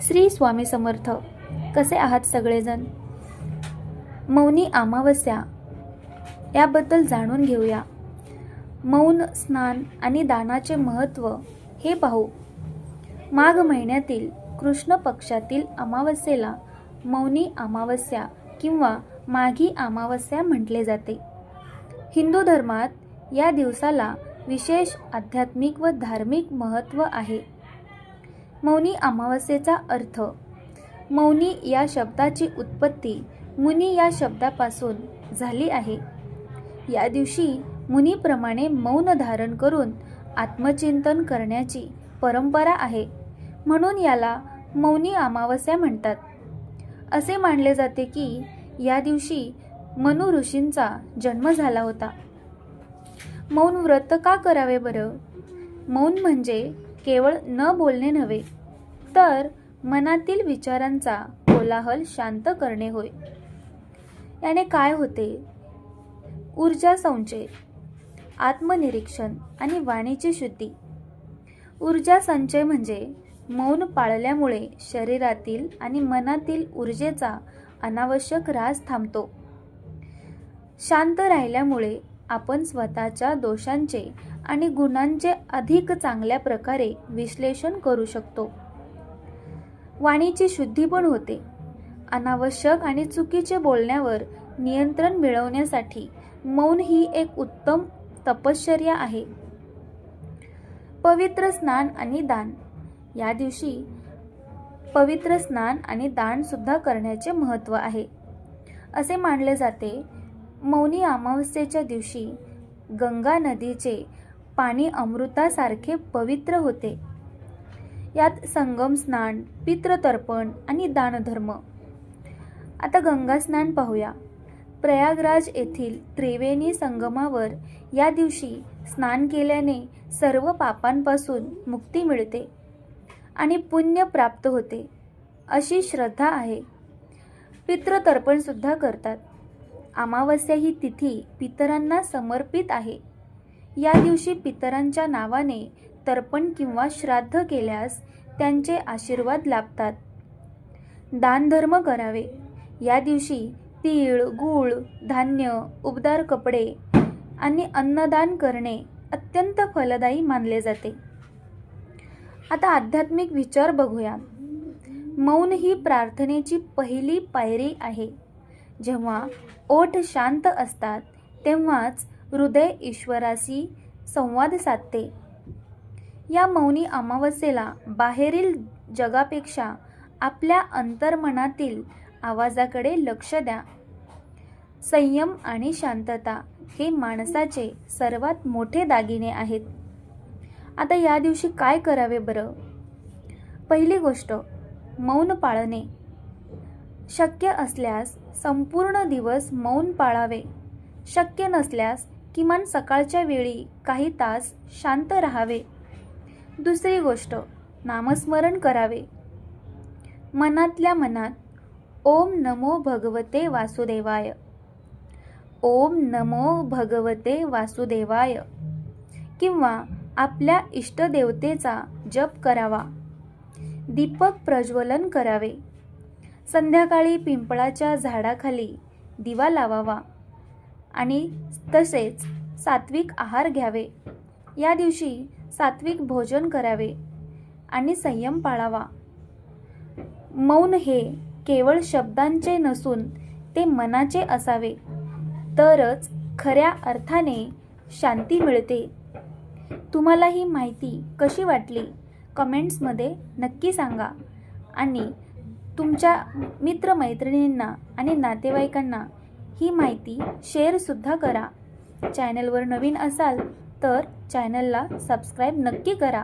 श्री स्वामी समर्थ. कसे आहात सगळेजण? मौनी अमावस्या. याबद्दल जाणून घेऊया. मौन स्नान आणि दानाचे महत्त्व हे पाहू. माघ महिन्यातील कृष्ण पक्षातील अमावस्येला मौनी अमावस्या किंवा माघी अमावस्या म्हटले जाते. हिंदू धर्मात या दिवसाला विशेष आध्यात्मिक व धार्मिक महत्त्व आहे. मौनी अमावस्येचा अर्थ. मौनी या शब्दाची उत्पत्ती मुनी या शब्दापासून झाली आहे. या दिवशी मुनीप्रमाणे मौन धारण करून आत्मचिंतन करण्याची परंपरा आहे. म्हणून याला मौनी अमावस्या म्हणतात. असे मानले जाते की या दिवशी मनु ऋषींचा जन्म झाला होता. मौन व्रत का करावे बरं? मौन म्हणजे केवळ न बोलणे नव्हे तर मनातील विचारांचा कोलाहल शांत करणे होय. याने काय होते? ऊर्जा संचय आत्मनिरीक्षण आणि वाणीची शुद्धी. ऊर्जा संचय म्हणजे मौन पाळल्यामुळे शरीरातील आणि मनातील ऊर्जेचा अनावश्यक ऱ्हास थांबतो. शांत राहिल्यामुळे आपण स्वतःच्या दोषांचे आणि गुणांचे अधिक चांगल्या प्रकारे विश्लेषण करू शकतो. वाणीची शुद्धी पण होते. अनावश्यक आणि चुकीचे बोलण्यावर नियंत्रण मिळवण्यासाठी मौन ही एक उत्तम तपश्चर्या आहे. पवित्र स्नान आणि दान. या दिवशी पवित्र स्नान आणि दान सुद्धा करण्याचे महत्त्व आहे. असे मानले जाते मौनी अमावस्येच्या दिवशी गंगा नदीचे पाणी अमृतासारखे पवित्र होते. यात संगम स्नान पितृतर्पण आणि दानधर्म. आता गंगा स्नान पाहूया. प्रयागराज येथील त्रिवेणी संगमावर या दिवशी स्नान केल्याने सर्व पापांपासून मुक्ती मिळते आणि पुण्य प्राप्त होते अशी श्रद्धा आहे. पितृतर्पणसुद्धा करतात. अमावस्या ही तिथी पितरांना समर्पित आहे. या दिवशी पितरांच्या नावाने तर्पण किंवा श्राद्ध केल्यास त्यांचे आशीर्वाद लाभतात. दानधर्म करावे. या दिवशी तीळ गूळ धान्य उबदार कपडे आणि अन्नदान करणे अत्यंत फलदायी मानले जाते. आता आध्यात्मिक विचार बघूया. मौन ही प्रार्थनेची पहिली पायरी आहे. जेव्हा ओठ शांत असतात तेव्हाच हृदय ईश्वराशी संवाद साधते. या मौनी अमावस्येला बाहेरील जगापेक्षा आपल्या अंतर्मनातील आवाजाकडे लक्ष द्या. संयम आणि शांतता हे माणसाचे सर्वात मोठे दागिने आहेत. आता या दिवशी काय करावे बरं? पहिली गोष्ट मौन पाळणे. शक्य असल्यास संपूर्ण दिवस मौन पाळावे. शक्य नसल्यास किमान सकाळच्या वेळी काही तास शांत राहावे. दुसरी गोष्ट नामस्मरण करावे. मनातल्या मनात ओम नमो भगवते वासुदेवाय. ओम नमो भगवते वासुदेवाय. किंवा आपल्या इष्टदेवतेचा जप करावा. दीपक प्रज्वलन करावे. संध्याकाळी पिंपळाच्या झाडाखाली दिवा लावावा आणि तसेच सात्विक आहार घ्यावे. या दिवशी सात्विक भोजन करावे आणि संयम पाळावा. मौन हे केवळ शब्दांचे नसून ते मनाचे असावे. तरच खऱ्या अर्थाने शांती मिळते. तुम्हाला ही माहिती कशी वाटली? कमेंट्समध्ये नक्की सांगा आणि तुमच्या मित्रमैत्रिणींना आणि नातेवाईकांना ही माहिती शेअरसुद्धा करा. चॅनलवर नवीन असाल तर चॅनलला सबस्क्राईब नक्की करा.